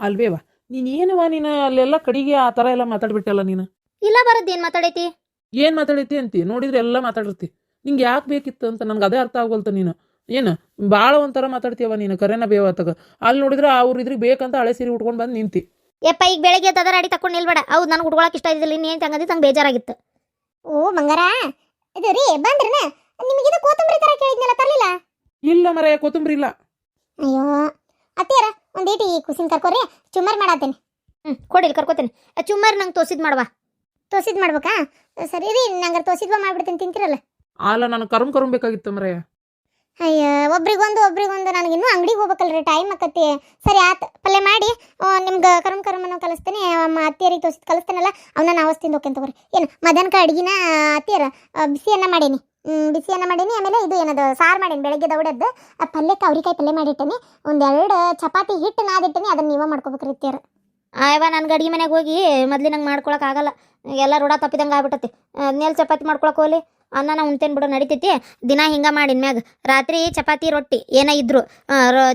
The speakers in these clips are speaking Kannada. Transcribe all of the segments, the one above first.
ಅಲ್ವೇವ? ನೀನು ಏನವ ನೀನು ಅಲ್ಲೆಲ್ಲ ಕಡಿಗೆ ಆ ಥರ ಎಲ್ಲ ಮಾತಾಡ್ಬಿಟ್ಟಲ್ಲ ನೀನು? ಇಲ್ಲ ಬರದ್ ಏನ್ ಮಾತಾಡೈತಿ? ಏನು ಮಾತಾಡೈತಿ ಅಂತಿ? ನೋಡಿದ್ರೆ ಎಲ್ಲ ಮಾತಾಡಿರ್ತಿ. ನಿಂಗೆ ಯಾಕೆ ಬೇಕಿತ್ತು ಅಂತ ನನಗೆ ಅದೇ ಅರ್ಥ ಆಗೋಲ್ತ ನೀನು. ಏನು ಭಾಳ ಒಂಥರ ಮಾತಾಡ್ತೀಯವ ನೀನು ಕರೆನ ಬೇವತ್ತಾಗ ಅಲ್ಲಿ ನೋಡಿದ್ರೆ ಅವ್ರು ಇದ್ರಿಗೆ ಬೇಕಂತ ಹಳೆ ಸೀರೆ ಉಟ್ಕೊಂಡು ಬಂದು ನಿಂತಿ. ಯಪ್ಪ ಈಗ ಬೆಳಗ್ಗೆ ತದರ ಅಡಿ ತಕೊಂಡು ನಿಲ್ಬೇಡ. ಹೌದು ನನಗೆ ಉಟ್ಕೊಳಕ್ ಇಷ್ಟ ಇದ್ದಿಲ್ಲ. ಇನ್ನೇನು ತಂಗದಿ ತಂಗ ಬೇಜಾರಾಗಿತ್ತು. ಓ ಮಂಗಾರ? ಇದು ರೀ ಬಂದ್ರನ? ನಿಮಗಿದು ಕೋತಂಬರಿ ತರ ಕೇಳಿದ್ನಲ್ಲ ತರ್ಲಿಲ್ಲ? ಇಲ್ಲ ಮರ ಕೊತ್ತಂಬರಿ ಇಲ್ಲ. ಅಯ್ಯೋ ಅತ್ತೀರ ಈಟಿ ಕುಸಿನ್ ಕರ್ಕೋರಿ ಚುಮ್ಮರ್ ಮಾಡತ್ತೇನೆ. ಹ್ಮ್ ಕೊಡಿಲ್ ಕರ್ಕೋತೇನೆ. ಚುಮ್ಮರ್ ನಂಗೆ ತೋಸಿದ್ ಮಾಡುವ. ತೋಸಿದ್ ಮಾಡ್ಬೇಕಾ? ಸರಿ ರೀ ನಂಗೆ ತೋಸಿದ್ವ ಮಾಡ್ಬಿಡ್ತೀನಿ ತಿಂತಿರಲ್ಲ? ಅಲ್ಲ ನಾನು ಕರುಮ್ ಕರುಮ್ ಬೇಕಾಗಿತ್ತು ಮರೆಯ ಅಯ್ಯ ಒಬ್ರಿಗೊಂದು ಒಬ್ರಿಗೊಂದು ನನಗಿನ್ನೂ ಅಂಗಡಿಗೆ ಹೋಗ್ಬೇಕಲ್ರಿ ಟೈಮ್ ಆಕತ್ತಿ. ಸರಿ ಆತ ಪಲ್ಯ ಮಾಡಿ ನಿಮ್ಗೆ ಕರಮ್ ಕರಮ್ ಅನ್ನೋ ಕಲಿಸ್ತೀನಿ ಅಮ್ಮ ಅತ್ತಿಯರಿಗೆ ತೋಸಿದ್ ಕಲಿಸ್ತಾನಲ್ಲ ಅವನ್ನ ನಾವು ತಿಂದು ಹೋಗ್ತೇನೆ ತಗೋರಿ. ಏನು ಮಧ್ಯಾಹ್ನಕ್ಕೆ ಅಡ್ಗಿನ ಅತ್ತಿಯರ ಬಿಸಿಯನ್ನ ಮಾಡೀನಿ? ಹ್ಮ್, ಬಿಸಿಯನ್ನ ಮಾಡೀನಿ ಆಮೇಲೆ ಇದು ಏನದು ಸಾರು ಮಾಡೀನಿ ಬೆಳಗ್ಗೆ ದೌಡದ್ದು ಆ ಪಲ್ಯಕ್ಕೆ ಅವ್ರಿಕಾಯಿ ಪಲ್ಯ ಮಾಡಿಟ್ಟೇನಿ. ಒಂದೆರಡು ಚಪಾತಿ ಹಿಟ್ಟು ನಾದಿಟ್ಟೇನಿ ಅದನ್ನ ನೀವೇ ಮಾಡ್ಕೋಬೇಕು ರೀತಿಯರು ಆಯವ ನನ್ಗೆ ಅಡುಗೆ ಮನೆಗೆ ಹೋಗಿ ಮೊದ್ಲಿನಂಗೆ ಮಾಡ್ಕೊಳಕ್ಕಾಗಲ್ಲ ಎಲ್ಲ ರೂಢ ತಪ್ಪಿದಂಗೆ ಆಗ್ಬಿಟ್ಟತಿ ನೇಲ್ ಚಪಾತಿ ಮಾಡ್ಕೊಳಕ್ಕೆ ಹೋಗ್ಲಿ? ಅನ್ನನ ಉಣ್ತೇನೆ ಬಿಡು, ನಡಿತೈತಿ. ದಿನ ಹಿಂಗೆ ಮಾಡಿನ ಮ್ಯಾಗ ರಾತ್ರಿ ಚಪಾತಿ, ರೊಟ್ಟಿ, ಏನ ಇದ್ರು.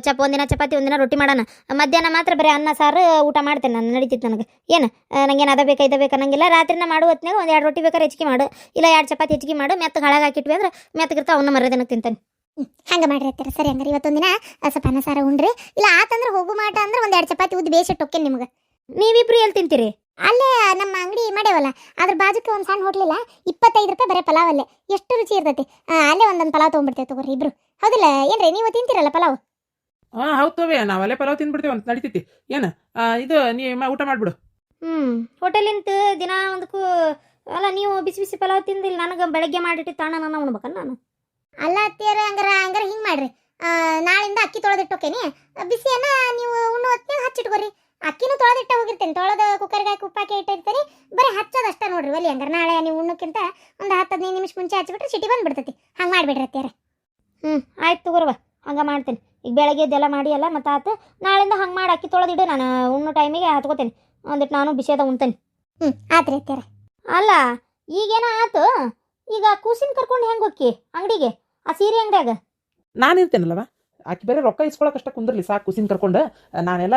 ಚಪ, ಒಂದಿನ ಚಪಾತಿ, ಒಂದಿನ ರೊಟ್ಟಿ ಮಾಡೋಣ. ಮಧ್ಯಾಹ್ನ ಮಾತ್ರ ಬರೀ ಅನ್ನ, ಸಾರು, ಊಟ ಮಾಡ್ತೇನೆ ನಾನು. ನಡಿತೈತಿ ನನಗೆ. ಏನು? ನನಗೇನು ಅದ ಬೇಕಾ, ಇದ ಬೇಕಾ ಅನ್ನಂಗಿಲ್ಲ. ರಾತ್ರಿನ ಮಾಡು ಹೊತ್ನಾಗ ಒಂದು ಎರಡು ರೊಟ್ಟಿ ಬೇಕಾದ್ರೆ ಹೆಚ್ಚಿಗೆ ಮಾಡು. ಇಲ್ಲ ಎರಡು ಚಪಾತಿ ಹೆಚ್ಚಿಗೆ ಮಾಡು. ಮೆತ್ತಗೆ ಹಳಗೆ ಹಾಕಿಟ್ವಿ ಅಂದ್ರೆ ಮೆತ್ತಗಿರ್ತಾ ಅವನ್ನ ಮರದಿನ ತಿಂತಾನೆ. ಹಂಗ ಮಾಡಿರ್ತೀರ ಸರಿ ಹಂಗಾರೆ ಇವತ್ತೊಂದಿನ ಸ್ವಲ್ಪ ಅನ್ನ, ಸಾರು ಉಣ್ರಿ. ಇಲ್ಲ ಆತಂದ್ರೆ ಹೋಗು ಮಾಟ ಅಂದ್ರೆ ಒಂದೆರಡು ಚಪಾತಿ ಉದ್ದು ಬೇಸಿಟ್ಟು ಹೊಕ್ಕೇನಿ ನಿಮ್ಗೆ. ನೀವಿಬ್ರು ಎಲ್ಲಿ ತಿಂತೀರಿ? ಅಲ್ಲೇ ನಮ್ಮ ಅಂಗಡಿ ಮಾಡೇವಲ್ಲ ಅದ್ರ ಬಾಜುಕ್ಕೆ ಒಂದು ಸಣ್ಣ ಹೋಟ್ಲಿಲ್ಲ ಇಪ್ಪತ್ತೈದು ರೂಪಾಯಿ ಬರೀ ಪಲಾವ್ ಅಲ್ಲೇ ಎಷ್ಟು ರುಚಿ ಇರ್ತೈತಿ? ಆ, ಅಲ್ಲೇ ಒಂದೊಂದು ಪಲಾವ್ ತೊಗೊಂಡ್ಬಿಡ್ತೇವೆ ತಗೋರಿ ಇಬ್ರು. ಹೌದಿಲ್ಲ? ಏನ್ರಿ ನೀವು ತಿಂತೀರಲ್ಲ ಪಲಾವ್? ಹಾಂ ಹೌದು ತೋವೆ ನಾವಲ್ಲೇ ಪಲಾವ್ ತಿಂದ್ಬಿಡ್ತೇವೆ ಅಂತ ನಡೀತೈತಿ. ಏನು? ಇದು ನೀ ಊಟ ಮಾಡಿಬಿಡು. ಹ್ಞೂ ಹೋಟೆಲಿಂತ ದಿನ ಒಂದಕ್ಕೂ ಅಲ್ಲ ನೀವು ಬಿಸಿ ಬಿಸಿ ಪಲಾವ್ ತಿಂದಿಲ್ಲ ನನಗೆ ಬೆಳಗ್ಗೆ ಮಾಡಿಟ್ಟು ತಾಣ ನಾನು ಉಣ್ಬೇಕನ್ನ ನಾನು. ಅಲ್ಲ ಅತ್ತಿಯರ ಹಂಗಾರ ಹಂಗಾರ ಹಿಂಗೆ ಮಾಡ್ರಿ. ನಾಳಿಂದ ಅಕ್ಕಿ ತೊಳೆದಿಟ್ಟೋಕೇನಿ ಬಿಸಿಯನ್ನ ನೀವು ಉಣ್ಣು ಹೊತ್ತಿನಾಗ ಹಚ್ಚಿಟ್ಕೋರಿ. ಅಕ್ಕಿನೂ ತೊಳೆದಿಟ್ಟ ಹೋಗಿರ್ತೇನೆ. ತೊಳೆದ ಕುಕ್ಕರ್ಗೆ ಕುಪ್ಪಾಕಿ ಉಪ್ಪಾಕಿ ಇಟ್ಟಿರ್ತೀನಿ ಬರೀ ಹಚ್ಚೋದು ಅಷ್ಟೇ ನೋಡ್ರಿ ಒಲಿ ಅಂದ್ರೆ ನಾಳೆ ನೀವು ಉಣ್ಣಕ್ಕಿಂತ ಒಂದು ಹತ್ತು ಹದಿನೈದು ನಿಮಿಷ ಮುಂಚೆ ಹಚ್ಚಿಬಿಟ್ರೆ ಸಿಟಿ ಬಂದ್ಬಿಡ್ತೈತಿ. ಹಂಗೆ ಮಾಡಿಬಿಡ್ರಿ ಅತ್ತಿಯರ. ಹ್ಞೂ ಆಯ್ತು ತಗೋರ್ವ ಹಂಗೆ ಮಾಡ್ತೀನಿ. ಈಗ ಬೆಳಗ್ಗೆ ಇದೆಲ್ಲ ಮಾಡಿ ಎಲ್ಲ ಮತ್ತು ಆತು. ನಾಳಿಂದ ಹಂಗೆ ಮಾಡಿ ಅಕ್ಕಿ ತೊಳೆದಿಡು. ನಾನು ಉಣ್ಣೋ ಟೈಮಿಗೆ ಹತ್ಕೋತೇನೆ. ಒಂದಿಟ್ಟು ನಾನು ಬಿಸಿಯಾದ ಉಣ್ತೇನೆ. ಹ್ಞೂ ಆತ್ರಿ ಅತ್ತಿಯರ. ಅಲ್ಲ ಈಗೇನೋ ಆತು. ಈಗ ಕೂಸಿನ ಕರ್ಕೊಂಡು ಹೆಂಗೆ ಹೋಕ್ಕಿ ಅಂಗಡಿಗೆ? ಆ ಸೀರೆ ಅಂಗಡಿಯಾಗ? ನಾನು ಇರ್ತೇನಲ್ಲವ ಆಕಿ ಬೇರೆ ರೊಕ್ಕ ಇಸ್ಕೊಳಕಷ್ಟ ಕುಂದ್ರಲಿ ಸಾಕು ಕುಸಿನ್ ಕರ್ಕೊಂಡು ನಾನೆಲ್ಲ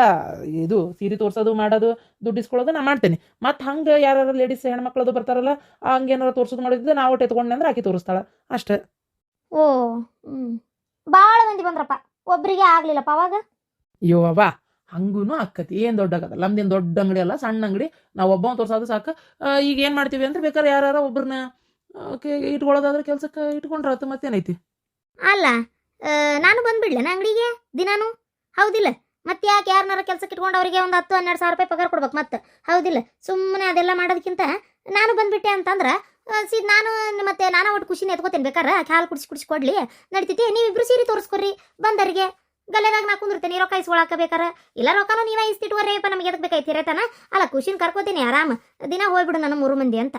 ಇದು ಸೀರೆ ತೋರ್ಸೋದು ಮಾಡೋದು ದುಡ್ಡು ಇಸ್ಕೊಳ್ಳೋದು ನಾ ಮಾಡ್ತೇನೆ. ಮತ್ತು ಹಂಗೆ ಯಾರು ಲೇಡೀಸ್ ಹೆಣ್ಮಕ್ಳದು ಬರ್ತಾರಲ್ಲ ಹಂಗೇನಾರು ತೋರ್ಸೋದು ಮಾಡಿದ್ರೆ ನಾವು ಒಟ್ಟು ಎತ್ಕೊಂಡೆ ಅಂದ್ರೆ ಆಕಿ ತೋರಿಸ್ತಾಳೆ. ಅಷ್ಟೇ. ಓ ಹ್ಞೂ ಭಾಳ ಮಂದಿ ಬಂದ್ರಪ್ಪ. ಒಬ್ಬರಿಗೆ ಆಗಲಿಲ್ಲಪ್ಪ ಅವಾಗ? ಅಯ್ಯೋ ಅವ್ವ ಹಂಗೂ ಆಕತಿ ಏನು ದೊಡ್ಡಾಗದ ನಮ್ದೇನು ದೊಡ್ಡ ಅಂಗಡಿ ಅಲ್ಲ ಸಣ್ಣ ಅಂಗಡಿ. ನಾವು ಒಬ್ಬ ತೋರ್ಸೋದು ಸಾಕು. ಈಗ ಏನು ಮಾಡ್ತೀವಿ ಅಂದ್ರೆ ಬೇಕಾದ್ರೆ ಯಾರು ಒಬ್ರನ್ನ ಇಟ್ಕೊಳ್ಳೋದಾದ್ರೆ ಕೆಲ್ಸಕ್ಕೆ ಇಟ್ಕೊಂಡ್ರೆ ಆತು ಮತ್ತೇನೈತಿ? ಅಲ್ಲ ನಾನು ಬಂದ್ಬಿಡ್ಲೇನ ಅಂಗಡಿಗೆ? ದಿನಾನು? ಹೌದಿಲ್ಲ. ಮತ್ತೆ ಯಾಕೆ ಯಾರನ್ನಾರ ಕೆಲಸಕ್ಕೆ ಇಟ್ಕೊಂಡು ಅವರಿಗೆ ಒಂದು ಹತ್ತು, ಹನ್ನೆರಡು ಸಾವಿರ ರೂಪಾಯಿ ಪಗಾರ ಕೊಡ್ಬೇಕು ಮತ್ತೆ? ಹೌದಿಲ್ಲ. ಸುಮ್ಮನೆ ಅದೆಲ್ಲ ಮಾಡೋದಕ್ಕಿಂತ ನಾನು ಬಂದ್ಬಿಟ್ಟೆ ಅಂತಂದ್ರೆ ಸೀದ್ ನಾನು ಮತ್ತೆ ನಾನು ಒಟ್ಟು ಖುಷಿನ ಎತ್ಕೋತೇನೆ ಬೇಕಾರೆ? ಹಾಲು ಕುಡಿಸಿ ಕುಡಿಸಿ ಕೊಡ್ಲಿ. ನಡಿತೈತಿ ನೀವಿಬ್ರು ಸೀರೆ ತೋರಿಸ್ಕೊರಿ. ಬಂದರಿಗೆ ಗಲ್ಲೆದಾಗ ನಾ ಕುಂದಿರ್ತೇನೆ, ರೊಕ್ಕ ಇಸ್ಕೊಳಕ ಬೇಕಾರೆ ಇಲ್ಲ ರೊಕ್ಕನೂ ನೀವೇ ಇಸ್ತಿಟ್ವರೇಪ್ಪ ನಮಗೆ ಎದಕ್ಕೆ ಬೇಕಾಯ್ತು ಹಿರೇತನ? ಅಲ್ಲ, ಖುಷಿನ ಕರ್ಕೋತೀನಿ, ಆರಾಮ. ದಿನ ಹೋಗ್ಬಿಡು ನನ್ನ ಮೂರು ಮಂದಿ ಅಂತ.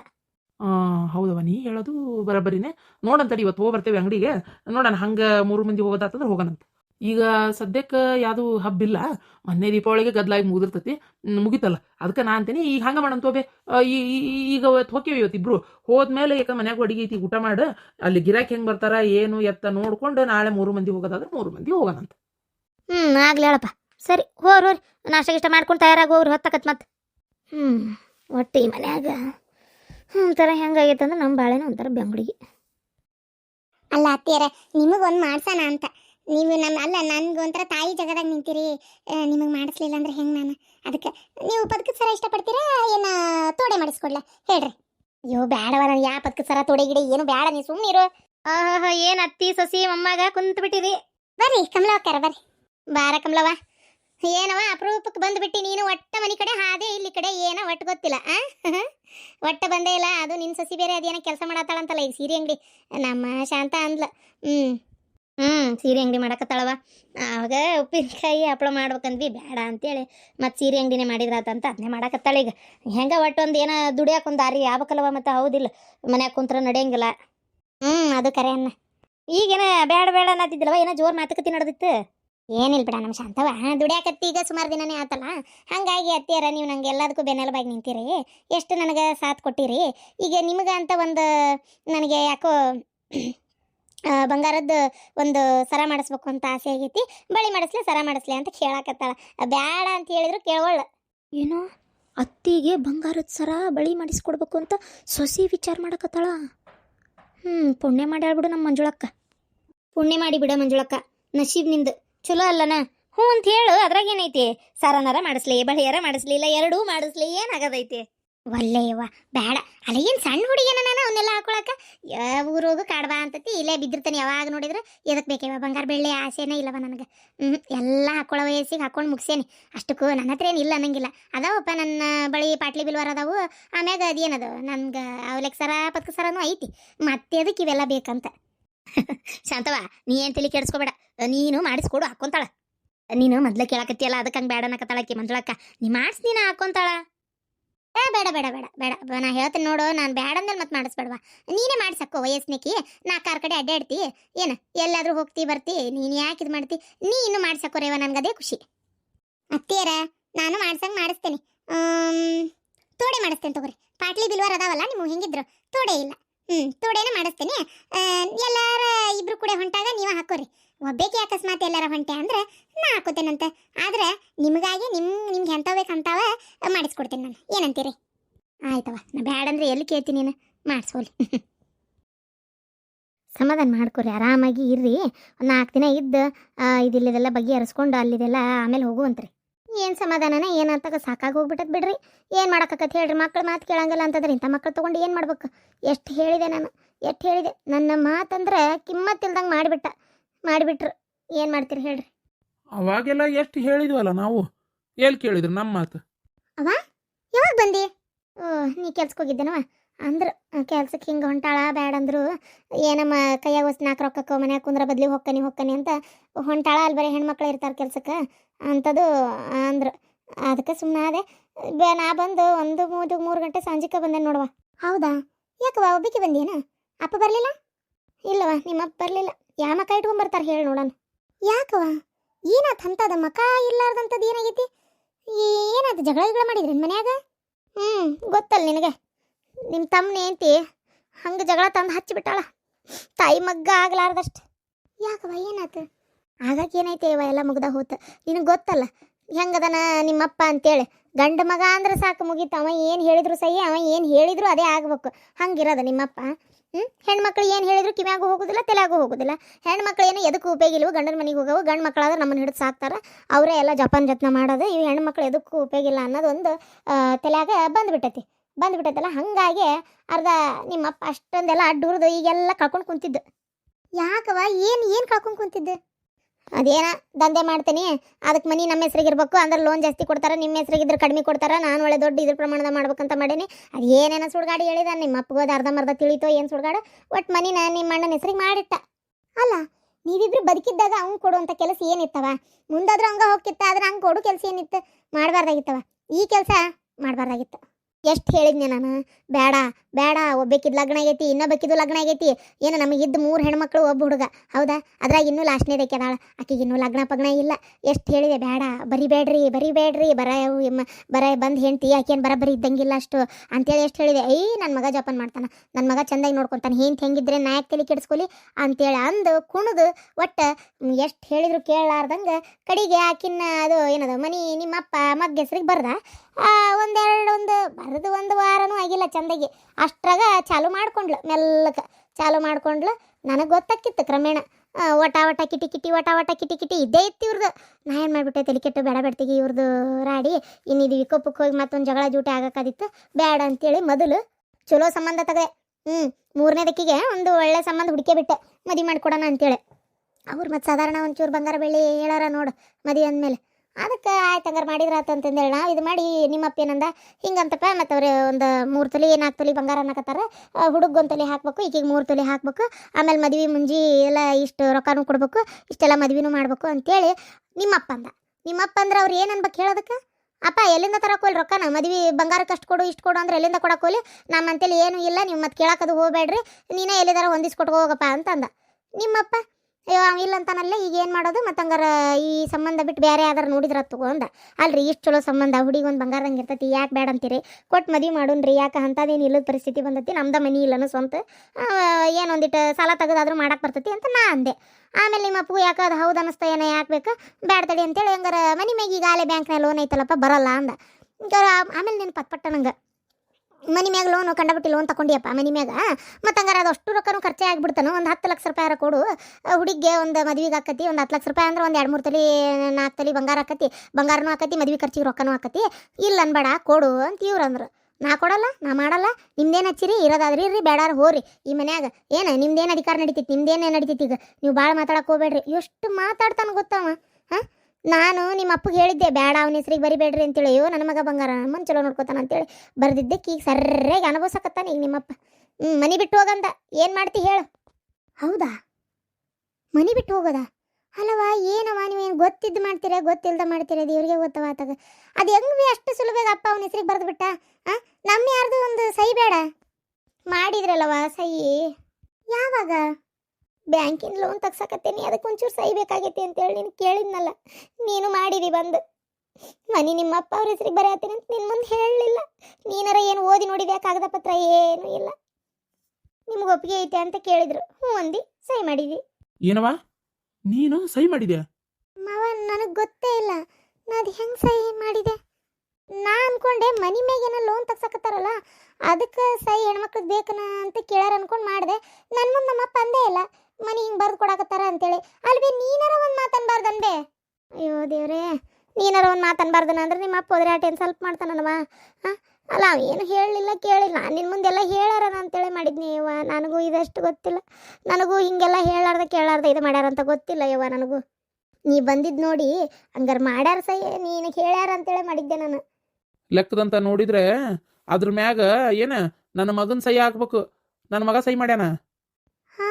ಹೌದವ ನೀ ಹೇಳೋದು ಬರಬರಿನೇ. ನೋಡಂತಡಿ ಇವತ್ತು ಹೋಗಿ ಬರ್ತೇವೆ ಅಂಗಡಿಗೆ. ನೋಡೋಣ ಹಂಗೆ ಮೂರು ಮಂದಿ ಹೋಗೋದಾತಂದ್ರೆ ಹೋಗೋಣಂತ. ಈಗ ಸದ್ಯಕ್ಕೆ ಯಾವುದು ಹಬ್ಬಿಲ್ಲ ಮೊನ್ನೆ ದೀಪಾವಳಿಗೆ ಗದ್ಲಾಗಿ ಮುಗಿದಿರ್ತೈತಿ. ಮುಗಿತಲ್ಲ. ಅದಕ್ಕೆ ನಾ ಅಂತೀನಿ ಈಗ ಹಂಗೆ ಮಾಡಂತ ತೋಬೆ ಆ, ಈ- ಈಗ ಇವತ್ತು ಇವತ್ತು ಇಬ್ರು. ಹೋದ್ಮೇಲೆ ಯಾಕೆ ಮನ್ಯಾಗ ಅಡಿಗೆ ಐತಿ ಊಟ ಮಾಡಿ. ಅಲ್ಲಿ ಗಿರಾಕಿ ಹೆಂಗೆ ಬರ್ತಾರ ಏನು ಎತ್ತ ನೋಡ್ಕೊಂಡು ನಾಳೆ ಮೂರು ಮಂದಿ ಹೋಗೋದಾದ್ರೆ ಮೂರು ಮಂದಿ ಹೋಗೋಣಂತ. ಹ್ಞೂ ಆಗ್ಲಿ ಹೇಳಪ್ಪ. ಸರಿ ಹೋರ್ ಹೋರಿ. ನಾಷ್ಟ ಇಷ್ಟ ಮಾಡ್ಕೊಂಡು ತಯಾರಾಗಿ ಹೋಗ್ರಿ ಹೊತ್ತಕತ್ ಮತ್ತೆ. ಹ್ಞೂ ಒಟ್ಟಿ ಮನ್ಯಾಗ. ಒಂಥರ ಹೆಂಗಾಗೈತೆ ಅಂದ್ರೆ ನಮ್ಮ ಬಾಳೆನ ಒಂಥರ ಬೆಂಗ್ಳಿಗೆ. ಅಲ್ಲ ಅತ್ತಿಯರ ನಿಮಗೊಂದು ಮಾಡ್ಸೋಣ ಅಂತ. ನೀವು ನನ್ನ ಅಲ್ಲ ನನಗೊಂಥರ ತಾಯಿ ಜಗದಾಗ ನಿಂತೀರಿ. ನಿಮಗೆ ಮಾಡಿಸ್ಲಿಲ್ಲ ಅಂದ್ರೆ ಹೆಂಗೆ ನಾನು? ಅದಕ್ಕೆ ನೀವು ಪದಕ ಸರ ಇಷ್ಟಪಡ್ತೀರಾ? ಏನು ತೋಡೆ ಮಾಡಿಸ್ಕೊಡ್ಲ? ಹೇಳ್ರಿ. ಅಯ್ಯೋ ಬೇಡವ ನಾನು ಯಾ ಪದಕದ ಸರ ತೋಡೆ ಗಿಡ ಏನು ಬೇಡ ನೀವು ಸುಮ್ಮನೆ ಇರು ಆಹಾ ಏನು ಅತ್ತಿ ಸೊಸಿ ಮಮ್ಮಗ ಕುಂತು ಬಿಟ್ಟಿರಿ ಬರ್ರಿ ಕಮಲವಕ್ಕಾರ ಬರ್ರಿ. ಬಾರ ಕಮಲವ ಏನವ ಅಪರೂಪಕ್ಕೆ ಬಂದ್ಬಿಟ್ಟಿ ನೀನು? ಒಟ್ಟ ಮನೆ ಕಡೆ ಹಾದೆ ಇಲ್ಲಿ ಕಡೆ ಏನೋ ಒಟ್ಟು ಗೊತ್ತಿಲ್ಲ, ಆ? ಒಟ್ಟ ಬಂದೇ ಇಲ್ಲ. ಅದು ನಿನ್ನ ಸಸಿ ಬೇರೆ ಅದೇನೋ ಕೆಲಸ ಮಾಡತ್ತಾಳಂತಲ್ಲ ಈಗ ಸೀರೆ ಅಂಗಡಿ. ನಮ್ಮ ಶಾಂತ ಅಂದ್ಲ. ಹ್ಞೂ ಹ್ಞೂ ಸೀರೆ ಅಂಗಡಿ ಮಾಡಕತ್ತಾಳವ. ಆವಾಗ ಉಪ್ಪಿನಕಾಯಿ ಹಪ್ಪಳ ಮಾಡ್ಬೇಕಂದ್ವಿ. ಬೇಡ ಅಂತೇಳಿ ಮತ್ತು ಸೀರೆ ಅಂಗಡಿನೇ ಮಾಡಿದ್ರಾತಂತ ಅದನ್ನೇ ಮಾಡಕತ್ತಾಳೆ ಈಗ. ಹೆಂಗೆ ಒಟ್ಟು ಒಂದು ಏನೋ ದುಡಿಯಾಕ ಒಂದು ದಾರಿ ಆಗ್ಬೇಕಲ್ವ ಮತ್ತು ಹೌದಿಲ್ಲ. ಮನ್ಯಾಗ ಕುಂತ್ರ ನಡೆಯಂಗಿಲ್ಲ. ಹ್ಞೂ ಅದು ಕರೆ ಅನ್ನ. ಈಗೇನ ಬೇಡ ಬೇಡ ಅನ್ನತ್ತಿದ್ದಿಲ್ಲವ? ಏನೋ ಜೋರು ಮಾತುಕತೆ ನಡೆದಿತ್ತು. ಏನಿಲ್ಲ ಬಿಡ ನಮ್ಮ ಶಾಂತವ ದುಡಿಯಾಕತ್ತಿ ಈಗ ಸುಮಾರು ದಿನನೇ ಆತಲ್ಲ. ಹಂಗಾಗಿ ಅತ್ತಿಯರ ನೀವು ನಂಗೆ ಎಲ್ಲದಕ್ಕೂ ಬೆನ್ನೆಲುಬಾಗಿ ನಿಂತೀರಿ. ಎಷ್ಟು ನನಗೆ ಸಾಥ್ ಕೊಟ್ಟಿರಿ. ಈಗ ನಿಮಗೆ ಅಂತ ಒಂದು ನನಗೆ ಯಾಕೋ ಬಂಗಾರದ್ದು ಒಂದು ಸರ ಮಾಡಿಸ್ಬೇಕು ಅಂತ ಆಸೆ ಆಗೈತಿ. ಬಳಿ ಮಾಡಿಸ್ಲಿ ಸರ ಮಾಡಿಸ್ಲಿ ಅಂತ ಕೇಳಾಕತ್ತಾಳ. ಬ್ಯಾಡ ಅಂತ ಹೇಳಿದ್ರು ಕೇಳೋಳ ಏನೋ ಅತ್ತಿಗೆ ಬಂಗಾರದ ಸರ ಬಳಿ ಮಾಡಿಸ್ಕೊಡ್ಬೇಕು ಅಂತ ಸೊಸಿ ವಿಚಾರ ಮಾಡಕತ್ತಾಳ. ಹ್ಞೂ ಪುಣ್ಯ ಮಾಡ್ಯಾಳ ಬಿಡು ನಮ್ಮ ಮಂಜುಳಕ್ಕ. ಪುಣ್ಯ ಮಾಡಿ ಬಿಡ ಮಂಜುಳಕ್ಕ. ನಶೀಬ್ ನಿಂದು. ಚಲೋ ಅಲ್ಲನ? ಹ್ಞೂ ಅಂತ ಹೇಳು, ಅದ್ರಾಗ ಏನೈತಿ? ಸರನರ ಮಾಡಿಸ್ಲಿ ಬಳಿಯರ ಮಾಡಿಸ್ಲಿ, ಇಲ್ಲ ಎರಡೂ ಮಾಡಿಸ್ಲಿ, ಏನಾಗದೈತಿ? ಒಳ್ಳೆಯವ ಬೇಡ ಅಲ್ಲ ಏನು ಸಣ್ಣ ಹುಡುಗಿನ ನಾನು ಅವನ್ನೆಲ್ಲ ಹಾಕೊಳಕ? ಊರೋಗು ಕಾಡ್ಬಾ ಅಂತತಿ, ಇಲ್ಲೇ ಬಿದ್ದಿರ್ತಾನೆ ಯಾವಾಗ ನೋಡಿದ್ರೆ ಎದಕ್ಕೆ ಬೇಕೇವ ಬಂಗಾರ ಬೆಳ್ಳಿ ಆಸೆನೇ ಇಲ್ಲವ ನನಗೆ. ಹ್ಞೂ ಎಲ್ಲ ಹಾಕೊಳ್ಳೋ ವಯಸ್ಸಿಗೆ ಹಾಕೊಂಡು ಮುಗಿಸೇನಿ. ಅಷ್ಟಕ್ಕೂ ನನ್ನ ಹತ್ರ ಏನಿಲ್ಲ ಅನ್ನಂಗಿಲ್ಲ. ಅದಾವಪ್ಪ ನನ್ನ ಬಳಿ ಪಾಟ್ಲಿ ಬಿಲ್ವಾರ ಅದಾವು, ಆಮ್ಯಾಗ ಅದೇನದು, ನನ್ಗೆ ಅವಲೆಕ್ ಸರ ಪತ್ಕ ಸರನೂ ಐತಿ. ಮತ್ತೆ ಅದಕ್ಕೆ ಇವೆಲ್ಲ ಬೇಕಂತ. ಶಾಂತವ ನೀ ಏನ್ ತಲೆ ಕೆಡಿಸ್ಕೋಬೇಡ. ನೀನು ಮಾಡಿಸ್ಕೊಡು ಹಾಕೊಂತಾಳ ನೀನು ಮೊದ್ಲ ಕೇಳಕತ್ತಿಯಲ್ಲ, ಅದಕ್ಕೆ ಹಂಗ ಬೇಡ ಅನ್ನಕತ್ತಾಳಕ್ಕಿ ಮಂಜುಳಕ್ಕ. ನೀ ಮಾಡಿಸ್ ನೀನು ಹಾಕೊಂತಾಳ ಏ, ಬೇಡ ಬೇಡ ಬೇಡ ಬೇಡ. ನಾ ಹೇಳ್ತೀನಿ ನೋಡು, ನಾನು ಬೇಡ ಅಂದ್ರೆ ಮತ್ತೆ ಮಾಡಿಸ್ಬೇಡವಾ ನೀನೇ ಮಾಡಿಸಕ್ಕೋ ವಯಸ್ಸಿನಕಿ. ನಾ ಕಾರ್ ಕಡೆ ಅಡ್ಡಾಡ್ತಿ. ಏನ, ಎಲ್ಲಾದ್ರೂ ಹೋಗ್ತಿ, ಬರ್ತಿ, ನೀನು ಯಾಕೆ ಇದು ಮಾಡ್ತಿ? ನೀ ಇನ್ನು ಮಾಡ್ಸಕ್ಕೋ ರೇವ ನನಗದೇ ಖುಷಿ. ಅತ್ತಿಯರ, ನಾನು ಮಾಡ್ಸಂಗ್ ಮಾಡಿಸ್ತೇನೆ. ತೋಡೆ ಮಾಡಿಸ್ತೇನೆ ತಗೋರಿ. ಪಾಟ್ಲಿ ಬಿಲ್ವಾರ್ ಅದಾವಲ್ಲ ನೀವು ಹೆಂಗಿದ್ರು. ತೋಡೆ ಇಲ್ಲ. ತೋಡೇನ ಮಾಡಿಸ್ತೀನಿ. ಎಲ್ಲಾರ ಇಬ್ರು ಕೂಡ ಹೊಂಟಾಗ ನೀವ ಹಾಕೋರಿ. ಒಬ್ಬೇಕಿ ಅಕಸ್ಮಾತ್ ಎಲ್ಲಾರ ಹೊಂಟೆ ಅಂದ್ರೆ ನಾ ಹಾಕೋತೇನಂತ. ಆದ್ರೆ ನಿಮಗಾಗಿ ನಿಮ್, ನಿಮ್ಗೆ ಎಂಥವು ಬೇಕು ಮಾಡಿಸ್ಕೊಡ್ತೇನೆ ನಾನು. ಏನಂತೀರಿ? ಆಯ್ತವ ನಾ ಬ್ಯಾಡ ಅಂದ್ರೆ ಎಲ್ಲಿ ಕೇಳ್ತೀನಿ ನೀನು? ಮಾಡಿಸೋಲಿ. ಸಮಾಧಾನ ಮಾಡ್ಕೊರಿ, ಆರಾಮಾಗಿ ಇರ್ರಿ. ನಾಲ್ಕು ದಿನ ಇದ್ದು ಇದಿಲ್ಲದೆಲ್ಲ ಇದಿಲ್ಲದೆಲ್ಲ ಬಗೆಹರಿಸ್ಕೊಂಡು ಅಲ್ಲಿದೆಲ್ಲ ಆಮೇಲೆ ಹೋಗುವಂತ್ರಿ. ಏನು ಸಮಾಧಾನನ ಏನಂತಾಗ ಸಾಕಾಗಿ ಹೋಗ್ಬಿಟ್ಟದ್ ಬಿಡ್ರಿ. ಏನು ಮಾಡಕತ್ತ ಹೇಳ್ರಿ ಮಕ್ಳು ಮಾತು ಕೇಳಂಗಿಲ್ಲ ಅಂತಂದ್ರೆ ಇಂಥ ಮಕ್ಳು ತೊಗೊಂಡು ಏನು ಮಾಡ್ಬೇಕು? ಎಷ್ಟು ಹೇಳಿದೆ ನಾನು ಎಷ್ಟು ಹೇಳಿದೆ? ನನ್ನ ಮಾತಂದ್ರೆ ಕಿಮ್ಮತ್ತಿಲ್ದಂಗೆ ಮಾಡಿಬಿಟ್ಟ ಮಾಡಿಬಿಟ್ರು. ಏನು ಮಾಡ್ತೀರಿ ಹೇಳ್ರಿ? ಅವಾಗೆಲ್ಲ ಎಷ್ಟು ಹೇಳಿದ್ವಲ್ಲ ನಾವು? ಎಲ್ಲಿ ಕೇಳಿದ್ರು ನಮ್ಮ ಮಾತು? ಯಾವಾಗ ಬಂದಿ? ಓ ನೀ ಕೆಲ್ಸಕ್ಕೆ ಹೋಗಿದ್ದೇನವ? ಅಂದ್ರು ಕೆಲ್ಸಕ್ಕೆ ಹಿಂಗೆ ಹೊಂಟಾಳ, ಬ್ಯಾಡ ಅಂದ್ರು, ಏನಮ್ಮ ಕೈಯಾಗ ಹೊಸ ನಾಲ್ಕು ರೊಕ್ಕಕ್ಕೆ ಮನ್ಯಾಗ ಕುಂದ್ರ ಬದ್ಲಿ ಹೊಕ್ಕನಿ ಹೊಕ್ಕನಿ ಅಂತ ಹೊಂಟಾಳ, ಅಲ್ಲಿ ಬರೀ ಹೆಣ್ಮಕ್ಳು ಇರ್ತಾರೆ ಕೆಲ್ಸಕ್ಕೆ ಅಂಥದ್ದು ಅಂದ್ರು. ಅದಕ್ಕೆ ಸುಮ್ಮನೆ ಅದೇ ಬೆ, ನಾ ಬಂದು ಒಂದು ಮೂರು ಮೂರು ಗಂಟೆ ಸಂಜೆಗೆ ಬಂದೆ ನೋಡುವ. ಹೌದಾ? ಯಾಕವ್ವ ಒಬ್ಬಕ್ಕೆ ಬಂದೇನ? ಅಪ್ಪ ಬರಲಿಲ್ಲ? ಇಲ್ಲವ ನಿಮ್ಮ ಅಪ್ಪ ಬರಲಿಲ್ಲ. ಯಾವ ಮಕ್ಕ ಇಟ್ಕೊಂಬರ್ತಾರೆ ಹೇಳಿ ನೋಡೋಣ. ಯಾಕವ ಏನಾತ್ ಅಂತದ ಮಕ ಇರ್ಲಾರ್ದಂಥದ್ದು ಏನಾಗೈತಿ? ಏನಾಯ್ತು ಜಗಳ ಗಿಗಳ ಮಾಡಿದ್ರಿ ಮನ್ಯಾಗ? ಹ್ಞೂ ಗೊತ್ತಲ್ಲ ನಿನಗೆ. ನಿಮ್ಮ ತಮ್ಮನ ಏಂತಿ ಹಂಗೆ ಜಗಳ ತಂದು ಹಚ್ಚಿಬಿಟ್ಟಾಳ. ತಾಯಿ ಮಗ್ಗ ಆಗ್ಲಾರ್ದಷ್ಟು. ಯಾಕವ ಏನಾಯ್ತು? ಆಗಾಗ ಏನೈತೆ ಇವ ಎಲ್ಲ ಮುಗ್ದ ಹೋತ. ನಿನಗೆ ಗೊತ್ತಲ್ಲ, ಹೆಂಗದನ ನಿಮ್ಮಪ್ಪ ಅಂತೇಳಿ. ಗಂಡ ಮಗ ಅಂದ್ರೆ ಸಾಕು ಮುಗೀತು. ಅವ ಏನು ಹೇಳಿದ್ರು ಸಹಿ, ಅವ ಏನು ಹೇಳಿದ್ರು ಅದೇ ಆಗ್ಬೇಕು. ಹಂಗಿರೋದು ನಿಮ್ಮಪ್ಪ ಹ್ಞೂ ಹೆಣ್ಮಕ್ಳು ಏನು ಹೇಳಿದ್ರು ಕಿವ್ಯಾಗೂ ಹೋಗೋದಿಲ್ಲ, ತಲೆಯಾಗೂ ಹೋಗೋದಿಲ್ಲ. ಹೆಣ್ಮಕ್ಳು ಏನು ಎದಕ್ಕೂ ಉಪಯೋಗಿಲ್ವು ಗಂಡನ ಮನೆಗೆ ಹೋಗವು ಗಂಡು ಮಕ್ಕಳಾದ್ರೆ ನಮ್ಮನ್ನು ಹಿಡಿದು ಸಾಕ್ತಾರೆ. ಅವರೇ ಎಲ್ಲ ಜಪಾನ್ ಜತ್ನ ಮಾಡೋದು, ಇವು ಹೆಣ್ಮಕ್ಳು ಎದಕ್ಕೂ ಉಪಯೋಗಿಲ್ಲ ಅನ್ನೋದೊಂದು ತಲೆಯಾಗ ಬಂದ್ಬಿಟ್ಟೈತಿ. ಬಂದ್ಬಿಟ್ಟೈತಲ್ಲ ಹಾಗಾಗಿ ಅರ್ಧ ನಿಮ್ಮಪ್ಪ ಅಷ್ಟೊಂದೆಲ್ಲ ಅಡ್ಡೂರ್ದು ಈಗೆಲ್ಲ ಕಳ್ಕೊಂಡು ಕುಂತಿದ್ದು. ಯಾಕವ ಏನು ಏನು ಕಳ್ಕೊಂಡು ಕುಂತಿದ್ದು? ಅದೇನ ದಂಧೆ ಮಾಡ್ತೀನಿ. ಅದಕ್ಕೆ ಮನಿ ನಮ್ಮ ಹೆಸ್ರಿಗೆ ಇರಬೇಕು. ಅಂದ್ರೆ ಲೋನ್ ಜಾಸ್ತಿ ಕೊಡ್ತಾರೆ ನಿಮ್ಮ ಹೆಸ್ರಿಗಿದ್ರೆ ಕಡಿಮೆ ಕೊಡ್ತಾರೆ. ನಾನು ಒಳ್ಳೆ ದೊಡ್ಡ ಇದ್ರ ಪ್ರಮಾಣದ ಮಾಡ್ಬೇಕಂತ ಮಾಡೀನಿ. ಅದು ಏನೇನೋ ಸುಡ್ಗಾಡಿ ಹೇಳಿದ. ನಿಮ್ಮ ಅಪ್ಪಗೋದು ಅರ್ಧಂಬರ್ಧ ತಿಳಿತೋ ಏನು ಸುಡ್ಗಾಡು. ಒಟ್ಟು ನಾನು ನಿಮ್ಮ ಅಣ್ಣನ ಹೆಸ್ರಿಗೆ ಮಾಡಿಟ್ಟ. ಅಲ್ಲ ನೀವಿಬ್ರು ಬದುಕಿದ್ದಾಗ ಅವ್ನು ಕೊಡುವಂಥ ಕೆಲಸ ಏನಿತ್ತವ ಮುಂದಾದ್ರೂ ಹಂಗೆ ಹೋಗ್ತಿತ್ತ ಆದ್ರೆ ಹಂಗೆ ಕೊಡು ಕೆಲಸ ಏನಿತ್ತು? ಮಾಡಬಾರ್ದಾಗಿತ್ತವ ಈ ಕೆಲಸ ಮಾಡಬಾರ್ದಾಗಿತ್ತು. ಎಷ್ಟು ಹೇಳಿದ್ನೆ ನಾನು? ಬೇಡ ಬೇಡ ಒಬ್ಬಕ್ಕಿದ್ದು ಲಗ್ನ ಆಗೈತಿ, ಇನ್ನೊಬ್ಬಕಿದು ಲಗ್ನ ಆಗೈತಿ. ಏನು ನಮಗಿದ್ದು ಮೂರು ಹೆಣ್ಮಕ್ಳು, ಒಬ್ಬ ಹುಡುಗ. ಹೌದಾ? ಅದ್ರಾಗ ಇನ್ನೂ ಲಾಸ್ಟ್ನೇದಕ್ಕೆ ಅದಾಳ. ಆಕಿಗೆ ಇನ್ನೂ ಲಗ್ನ ಪಗ್ನ ಇಲ್ಲ. ಎಷ್ಟು ಹೇಳಿದೆ, ಬೇಡ, ಬರಿಬೇಡ್ರಿ ಬರಿಬೇಡ್ರಿ. ಬರ ಬರ ಬಂದು ಹೆಂಡ್ತಿ ಆಕೇನು ಬರಬರಿ ಇದ್ದಂಗಿಲ್ಲ ಅಷ್ಟು. ಅಂತೇಳಿ ಎಷ್ಟು ಹೇಳಿದೆ ಐ ನನ್ನ ಮಗ ಜಪಾನ್ ಮಾಡ್ತಾನೆ. ನನ್ನ ಮಗ ಚೆಂದಾಗಿ ನೋಡ್ಕೊತಾನೆ. ಹೆಂಗೆ ಹೆಂಗಿದ್ರೆ ನಾಯಕ್ ತಲೆ ಕೆಡಿಸ್ಕೊಲಿ ಅಂತೇಳಿ ಅಂದು ಕುಣಿದು. ಒಟ್ಟು ಎಷ್ಟು ಹೇಳಿದ್ರು ಕೇಳಲಾರ್ದಂಗೆ ಕಡೆಗೆ ಆಕಿನ ಅದು ಏನದು, ಮನಿ ನಿಮ್ಮಪ್ಪ ಮಗ್ಗ ಹೆಸ್ರಿಗೆ ಬರ್ದ? ಒಂದೆರಡು, ಒಂದು ಬರೆದು ಒಂದು ವಾರನೂ ಆಗಿಲ್ಲ ಚಂದಾಗಿ. ಅಷ್ಟ್ರಾಗ ಚಾಲು ಮಾಡ್ಕೊಂಡ್ಲು ಮೆಲ್ಲಕ ಚಾಲು ಮಾಡ್ಕೊಂಡ್ಲು ನನಗೆ ಗೊತ್ತಾಕಿತ್ತು ಕ್ರಮೇಣ. ಒಟ ಒಟ ಕಿಟಿ ಕಿಟಿ ಒಟ ಒಟ ಕಿಟಿ ಕಿಟಿ ಇದ್ದೇ ಇತ್ತು ಇವ್ರದ್ದು ನಾ ಏನು ಮಾಡಿಬಿಟ್ಟೆ, ತಲೆ ಕೆಟ್ಟು ಬೇಡ ಬಿಡ್ತೀಗಿ ಇವ್ರದ್ದು ರಾಡಿ. ಇನ್ನಿದು ವಿಕೋಪಕ್ಕೆ ಹೋಗಿ ಮತ್ತೊಂದು ಜಗಳ ಜೂಟಿ ಆಗಕ್ಕಾದಿತ್ತು. ಬೇಡ ಅಂತೇಳಿ ಮೊದಲು. ಚಲೋ ಸಂಬಂಧ ತಗದೆ ಹ್ಞೂ ಮೂರನೇದಕ್ಕಿಗೆ ಒಂದು ಒಳ್ಳೆ ಸಂಬಂಧ ಹುಡುಕೆ ಬಿಟ್ಟೆ. ಮದುವೆ ಮಾಡಿಕೊಡೋಣ ಅಂತೇಳಿ. ಅವ್ರು ಮತ್ತು ಸಾಧಾರಣ ಒಂಚೂರು ಬಂಗಾರ ಬೆಳ್ಳಿ ಹೇಳಾರ ನೋಡು, ಮದುವೆ ಅಂದಮೇಲೆ. ಅದಕ್ಕೆ ಆಯ್ತು ಹಂಗಾರೆ ಮಾಡಿದ್ರ ಅಂತಂದೇಳಿ ನಾವು ಇದು ಮಾಡಿ, ನಿಮ್ಮಪ್ಪ ಏನಂದ, ಹಿಂಗಂತಪ್ಪ ಮತ್ತು ಅವ್ರು ಒಂದು ಮೂರು ತೊಲಿ ನಾಲ್ಕು ತೊಲಿ ಬಂಗಾರ ಅನ್ನಕತ್ತಾರ. ಹುಡುಗೊಂದು ತೊಲಿ ಹಾಕ್ಬೇಕು, ಈಕಿಗೆ ಮೂರು ತೊಲಿ ಹಾಕ್ಬೇಕು. ಆಮೇಲೆ ಮದುವೆ ಮುಂಜಿ ಎಲ್ಲ ಇಷ್ಟು ರೊಕ್ಕನೂ ಕೊಡ್ಬೇಕು, ಇಷ್ಟೆಲ್ಲ ಮದುವೆನೂ ಮಾಡ್ಬೇಕು ಅಂತೇಳಿ ನಿಮ್ಮಪ್ಪ ಅಂದ. ನಿಮ್ಮಪ್ಪ ಅಂದ್ರೆ ಅವ್ರು ಏನು ಅನ್ಬೇಕು ಹೇಳೋದಕ್ಕೆ? ಅಪ್ಪ, ಎಲ್ಲಿಂದ ತರಕೋಲಿ ರೊಕ್ಕನ? ಮದ್ವೆ ಬಂಗಾರಕ್ಕೆ ಅಷ್ಟು ಕೊಡು, ಇಷ್ಟು ಕೊಡು ಅಂದ್ರೆ ಎಲ್ಲಿಂದ ಕೊಡಕೋಲಿ ನಮ್ಮ ಅಂತೇಳಿ ಏನೂ ಇಲ್ಲ, ನೀವು ಮತ್ತೆ ಕೇಳಕ್ಕದು ಹೋಗಬೇಡ್ರಿ, ನೀನೇ ಎಲ್ಲಿದಾರ ಹೊಂದಿಸ್ಕೊಟ್ಟು ಹೋಗಪ್ಪ ಅಂತಂದ ನಿಮ್ಮಪ್ಪ ಅವ ಇಲ್ಲ ಅಂತಾನಲ್ಲ, ಈಗ ಏನು ಮಾಡೋದು? ಮತ್ತು ಹಂಗಾರ ಈ ಸಂಬಂಧ ಬಿಟ್ಟು ಬೇರೆ ಯಾವ್ದಾರು ನೋಡಿದ್ರ ತಗೊಂಡ ಅಲ್ರಿ, ಇಷ್ಟು ಚಲೋ ಸಂಬಂಧ ಹುಡುಗಿ ಬಂಗಾರದಂಗೆ ಇರ್ತೈತಿ, ಯಾಕೆ ಬೇಡ ಅಂತೀರಿ? ಕೊಟ್ಟು ಮದುವೆ ಮಾಡೋಣ್ರಿ ಯಾಕೆ ಅಂಥದ್ದೇನು ಇಲ್ಲದ ಪರಿಸ್ಥಿತಿ ಬಂದೈತಿ, ನಮ್ದ ಮನಿ ಇಲ್ಲನು ಸ್ವಂತ. ಏನೊಂದಿಟ್ಟು ಸಾಲ ತೆಗೆದಾದ್ರೂ ಮಾಡಕ್ಕೆ ಬರ್ತೈತಿ ಅಂತ ನಾ ಅಂದೆ. ಆಮೇಲೆ ನಿಮ್ಮ ಅಪ್ಪಗೂ ಯಾಕೆ ಅದು ಹೌದು ಅನ್ನಿಸ್ತಾ ಏನೋ ಯಾಕೆ ಬೇಕು? ಬೇಡ ತಡಿ ಅಂತೇಳಿ ಹಂಗಾರ ಮನಿ ಮ್ಯಾಗ ಈಗಾಗಲೇ ಬ್ಯಾಂಕ್ನಾಗ ಲೋನ್ ಐತಲ್ಲಪ್ಪ, ಬರಲ್ಲ ಅಂದ. ಆಮೇಲೆ ನೆನ್ಪು ಪಟ್ಟ ನಂಗೆ. ಮನಿ ಮ್ಯಾಗ ಲೋನು ಕಂಡಬಿಟ್ಟು ಲೋನ್ ತಗೊಂಡಿಯಪ್ಪ ಮನಿ ಮ್ಯಾಗ. ಮತ್ತು ಹಂಗಾರೆ ಅದು ಅಷ್ಟು ರೊಕ್ಕನೂ ಖರ್ಚೆ ಆಗ್ಬಿಡ್ತಾನು? ಒಂದು ಹತ್ತು ಲಕ್ಷ ರೂಪಾಯಿ ಕೊಡು. ಹುಡುಗಿಗೆ ಒಂದು ಮದ್ವಿಗೆ ಆಕತಿ, ಒಂದು ಹತ್ತು ಲಕ್ಷ ರೂಪಾಯಿ ಅಂದ್ರೆ ಒಂದು ಎರಡು ಮೂರು ತಲಿ ನಾಲ್ಕು ತಲೆ ಬಂಗಾರ ಆಕತಿ. ಬಂಗಾರನೂ ಆಕತಿ, ಮದ್ವೆ ಖರ್ಚಿಗೆ ರೊಕ್ಕನೂ ಆಕತಿ. ಇಲ್ಲ ಅನ್ಬೇಡ, ಕೊಡು ಅಂತ ಇವ್ರು ಅಂದ್ರು. ನಾ ಕೊಡಲ್ಲ, ನಾ ಮಾಡಲ್ಲ. ನಿಮ್ದೇನು ಹಚ್ಚಿರಿ, ಇರೋದಾದ್ರಿ ಇರ್ರಿ, ಬೇಡಾರ ಹೋರಿ ಈ ಮನ್ಯಾಗ ಏನು, ನಿಮ್ದೇನು ಅಧಿಕಾರ ನಡೀತೈತಿ, ನಿಮ್ದೇನು ನಡೀತೈತಿ ಈಗ? ನೀವು ಭಾಳ ಮಾತಾಡಕ್ಕೆ ಹೋಗ್ಬೇಡ್ರಿ. ಎಷ್ಟು ಮಾತಾಡ್ತಾನೆ ಗೊತ್ತವ? ಹಾಂ? ನಾನು ನಿಮ್ಮ ಅಪ್ಪಗೆ ಹೇಳಿದ್ದೆ ಬೇಡ ಅವನ ಹೆಸ್ರಿಗೆ ಬರಿಬೇಡ್ರಿ ಅಂತೇಳಿ. ಅಯ್ಯೋ, ನನ್ನ ಮಗ ಬಂಗಾರ. ನಮ್ಮನ್ನು ಚಲೋ ನೋಡ್ಕೋತಾನ ಅಂತೇಳಿ ಬರ್ದಿದ್ದಕ್ಕೆ ಈಗ ಸರ್ಯಾಗಿ ಅನುಭವಿಸಕತ್ತಾನ ಈಗ ನಿಮ್ಮಪ್ಪ. ಹ್ಞೂ ಮನಿ ಬಿಟ್ಟು ಹೋಗಂದ. ಏನು ಮಾಡ್ತಿ ಹೇಳು. ಹೌದಾ? ಮನಿ ಬಿಟ್ಟು ಹೋಗೋದಾ? ಅಲ್ಲವ ಏನವ ನೀವೇನು ಗೊತ್ತಿದ್ದು ಮಾಡ್ತೀರಾ ಗೊತ್ತಿಲ್ಲದ ಮಾಡ್ತೀರಾ? ದೇವ್ರಿಗೆ ಗೊತ್ತವ ಆತಾಗ. ಅದು ಹೆಂಗ್ ಬಿ ಅಷ್ಟು ಸುಲಭವಾಗಿ ಅಪ್ಪ ಅವನ ಹೆಸ್ರಿಗೆ ಬರೆದು ಬಿಟ್ಟ ಆ ನಮ್ಮ ಯಾರ್ದು ಒಂದು ಸೈ ಬೇಡ. ಮಾಡಿದ್ರಲ್ಲವ ಸೈ ಯಾವಾಗ? ಬ್ಯಾಂಕಿನ ಲೋನ್ ತಗ್ಸಕತ್ತೇನಿ ಅದಕ್ಕೆ ಒಂಚೂರು ಸಹಿ ಬೇಕಾಗೈತಿ ಅಂತೇಳಿ ನೀನು ಕೇಳಿದ್ನಲ್ಲ ನೀನು ಮಾಡಿದಿ ಬಂದು. ಮನಿ ನಿಮ್ಮ ಅಪ್ಪ ಅವ್ರ ಹೆಸ್ರಿಗೆ ಬರೆಯತ್ತೀನಿ ಅಂತ ನಿನ್ನ ಮುಂದೆ ಹೇಳಲಿಲ್ಲ. ನೀನಾರ ಏನು ಓದಿ ನೋಡಿದೆ ಕಾಗದ ಪತ್ರ ಏನೂ ಇಲ್ಲ. ನಿಮ್ಗೆ ಒಪ್ಪಿಗೆ ಐತೆ ಅಂತ ಕೇಳಿದ್ರು. ಹ್ಞೂ ಅಂದಿ ಸಹಿ ಮಾಡಿದಿ. ಏನವ ನೀನು ಸಹಿ ಮಾಡಿದ್ಯಾ? ಮಾವ ನನಗೆ ಗೊತ್ತೇ ಇಲ್ಲ. ನಾ ಅದು ಹೆಂಗೆ ಸಹಿ ಮಾಡಿದೆ? ನಾ ಅನ್ಕೊಂಡೆ ಮನಿ ಮ್ಯಾಗೇನೋ ಲೋನ್ ತಗ್ಸಕತ್ತಾರಲ್ಲ ಅದಕ್ಕೆ ಸಹಿ ಹೆಣ್ಮಕ್ಳದ್ದು ಬೇಕನ ಅಂತ ಕೇಳಾರ ಅನ್ಕೊಂಡು ಮಾಡಿದೆ. ನನ್ನ ಮುಂದೆ ನಮ್ಮಪ್ಪ ಅಂದೇ ಇಲ್ಲ. ಮನಿ ಹಿಂಗೆ ಬರ್ದು ಕೊಡಕತ್ತಾರ ಅಂತೇಳಿ. ಅಲ್ವೇ ನೀನಾರ ಒಂದು ಮಾತನ್ಬಾರ್ದು ಅಂದೆ ಅಯ್ಯೋ ದೇವ್ರೇ ನೀನಾರ ಒಂದು ಮಾತನ್ಬಾರ್ದನ ಅಂದ್ರೆ ನಿಮ್ಮ ಅಪ್ಪ ಹೋದ್ರೆ ಆಟೇನು ಸ್ವಲ್ಪ ಮಾಡ್ತಾನವ ಹಾಂ? ಅಲ್ಲ ಅವ ಏನು ಹೇಳಲಿಲ್ಲ ಕೇಳಿಲ್ಲ. ನಾನು ನಿನ್ನ ಮುಂದೆಲ್ಲ ಹೇಳಾರ ಅಂತೇಳಿ ಮಾಡಿದ್ನಿ ಯವ್ವ. ನನಗೂ ಇದಷ್ಟು ಗೊತ್ತಿಲ್ಲ. ನನಗೂ ಹಿಂಗೆಲ್ಲ ಹೇಳಾರ್ದ ಕೇಳಾರ್ದ ಇದು ಮಾಡ್ಯಾರ ಅಂತ ಗೊತ್ತಿಲ್ಲ ಯವ್ವ ನನಗೂ. ನೀ ಬಂದಿದ್ದು ನೋಡಿ ಹಂಗಾರೆ ಮಾಡ್ಯಾರ ಸೈ ನೀನು ಹೇಳ್ಯಾರ ಅಂತೇಳಿ ಮಾಡಿದ್ದೆ ನಾನು. ಲೆಕ್ಕದಂತ ನೋಡಿದ್ರೆ ಅದ್ರ ಮ್ಯಾಗ ಏನ ನನ್ನ ಮಗನ ಸಹಿ ಹಾಕ್ಬೇಕು. ನನ್ನ ಮಗ ಸಹಿ ಮಾಡ್ಯಾನ? ಹಾ?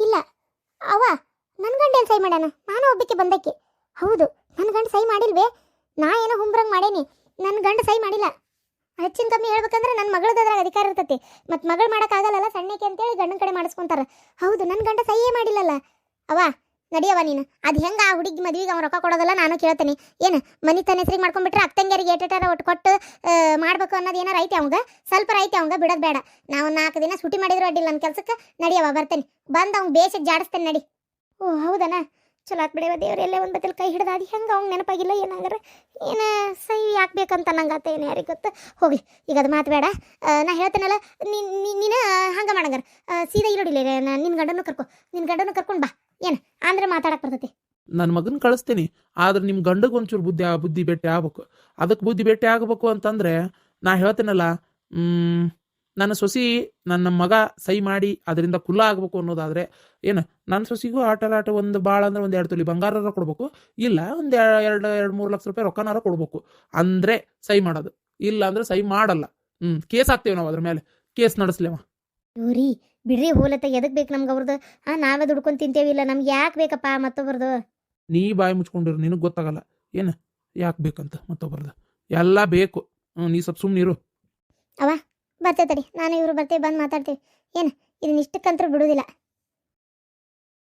ಇಲ್ಲ. ಅವ ನನ್ನ ಗಂಡ ಏನು ಸೈ ಮಾಡ್ಯಾನ? ನಾನು ಒಬ್ಬಕ್ಕೆ ಬಂದಕ್ಕೆ. ಹೌದು ನನ್ನ ಗಂಡ ಸೈ ಮಾಡಿಲ್ವೇ? ನಾ ಏನೋ ಹುಂಬ್ರಂಗೆ ಮಾಡೇನಿ. ನನ್ನ ಗಂಡ ಸೈ ಮಾಡಿಲ್ಲ. ಹೆಚ್ಚಿನ ಕಮ್ಮಿ ಹೇಳ್ಬೇಕಂದ್ರೆ ನನ್ನ ಮಗಳದ್ದು ಅದ್ರಾಗ ಅಧಿಕಾರ ಇರ್ತೈತಿ. ಮತ್ತು ಮಗಳು ಮಾಡೋಕ್ಕಾಗಲ್ಲಲ್ಲ ಸಣ್ಣಕ್ಕೆ ಅಂತೇಳಿ ಗಂಡನ ಕಡೆ ಮಾಡಿಸ್ಕೊಂತಾರೆ. ಹೌದು ನನ್ನ ಗಂಡ ಸಹಿಯೇ ಮಾಡಿಲ್ಲಲ್ಲ. ಅವ ನಡಿಯವ ನೀನು. ಅದು ಹೆಂಗೆ ಆ ಹುಡುಗಿ ಮದ್ವೆಗೆ ಅವ್ನು ರೊಕ್ಕ ಕೊಡೋದಲ್ಲ ನಾನು ಕೇಳ್ತೇನೆ. ಏನು, ಮನಿ ತನ್ನ ಹೆಸರಿಗೆ ಮಾಡ್ಕೊಂಡ್ಬಿಟ್ರೆ ಅಕ್ಕಂಗಿಯರಿಗೆ ಏಟಾರ ಒಟ್ಟು ಕೊಟ್ಟು ಮಾಡ್ಬೇಕು ಅನ್ನೋದು ಏನಾರ ಐತೆ ಅವಂಗ? ಸ್ವಲ್ಪ ಐತೆ ಅವಂಗ, ಬಿಡೋದು ಬೇಡ. ನಾವು ನಾಲ್ಕು ದಿನ ಸುಟಿ ಮಾಡಿದ್ರು ಅಡ್ಡಿಲ್ಲ ನನ್ನ ಕೆಲಸಕ್ಕೆ. ನಡಿಯವ ಬರ್ತೇನೆ. ಬಂದು ಅವ್ನು ಬೇಸಿಗೆ ಜಾಡಿಸ್ತೇನೆ, ನಡಿ. ಓ, ಹೌದನ? ಚಲೋ ಆತ್ ಬಿಡವ ದೇವ್ರ, ಎಲ್ಲೇ ಒಂದು ಬತ್ತಲ್ ಕೈ ಹಿಡ್ದು, ಅದು ಹೆಂಗೆ ಅವ್ನು ನೆನಪಾಗಿಲ್ಲ ಏನಾಗಾರ? ಏನು ಸೈ ಹಾಕ್ಬೇಕಂತ ನಂಗೆ ಆತ ಏನು ಯಾರಿಗೆ ಗೊತ್ತು? ಹೋಗ್ಲಿ, ಈಗ ಅದು ಮಾತು ಬೇಡ. ನಾ ಹೇಳ್ತೇನಲ್ಲ, ನೀನು ಹಂಗೆ ಮಾಡಂಗಾರ ಸೀದಾ ಇರೋಡಿಲ್ಲ ನಿನ್ನ ಗಂಡನೂ ಕರ್ಕೊ ನಿನ್ನ ಗಂಡನೂ ಕರ್ಕೊಂಡು ಬಾ. ಏನು ಅಂದ್ರೆ ಮಾತಾಡಕ್ ಬರ್ತೈತಿ? ನನ್ನ ಮಗನ ಕಳಿಸ್ತೀನಿ ಆದ್ರೆ ನಿಮ್ಮ ಗಂಡಗೆ ಒಂಚೂರು ಬುದ್ಧಿ ಆ- ಬುದ್ಧಿ ಭೇಟಿ ಆಗ್ಬೇಕು. ಅದಕ್ಕೆ ಬುದ್ಧಿ ಭೇಟಿ ಆಗಬೇಕು ಅಂತಂದ್ರೆ ನಾ ಹೇಳ್ತೇನಲ್ಲ ಹ್ಮ್ ನನ್ನ ಸೊಸಿ ನನ್ನ ಮಗ ಸಹಿ ಮಾಡಿ ಅದರಿಂದ ಕುಲ್ಲ ಆಗ್ಬೇಕು ಅನ್ನೋದಾದ್ರೆ ಏನ ನನ್ನ ಸೊಸಿಗೂ ಆಟ ಆಟ ಒಂದು ಭಾಳ ಅಂದ್ರೆ ಒಂದು ಎರಡು ತೊಲಿ ಬಂಗಾರ ಕೊಡ್ಬೇಕು ಇಲ್ಲ ಒಂದು ಎರಡು ಎರಡು ಮೂರು ಲಕ್ಷ ರೂಪಾಯಿ ರೊಕ್ಕನಾರ ಕೊಡ್ಬೇಕು ಅಂದ್ರೆ ಸಹಿ ಮಾಡೋದು. ಇಲ್ಲ ಅಂದ್ರೆ ಸಹಿ ಮಾಡಲ್ಲ. ಹ್ಮ್ ಕೇಸ್ ಹಾಕ್ತೇವೆ ನಾವು ಅದ್ರ ಮೇಲೆ. ಕೇಸ್ ನಡೆಸ್ಲೇವ. ಬಿಡ್ರಿ ಹೋಲತ್ತ ಎದಕ್ ಬೇಕು ನಮ್ಗೆ ಅವ್ರದ್ದು ಹಾ ನಾವೇ ದುಡ್ಕೊಂಡು ತಿಂತೇವಿಲ್ಲ ನಮ್ಗೆ ಯಾಕೆ ಬೇಕಪ್ಪ ಮತ್ತೊಬ್ರದ್ದು ನೀ ಬಾಯಿ ಮುಚ್ಕೊಂಡಿರು ನಿನಗೆ ಗೊತ್ತಾಗಲ್ಲ. ಏನು? ಯಾಕೆ ಬೇಕಂತ ಮತ್ತೊಬ್ರದ್ದು ಎಲ್ಲ ಬೇಕು. ಹ್ಞೂ ನೀ ಸ್ವಲ್ಪ ಸುಮ್ಮನಿರು ಬರ್ತೇವೆ ತಡಿ. ನಾನು ಇವರು ಬರ್ತೇವೆ ಬಂದು ಮಾತಾಡ್ತೀವಿ. ಏನು ಇದನ್ನ ಇಷ್ಟಕ್ಕಂತೂ ಬಿಡುವುದಿಲ್ಲ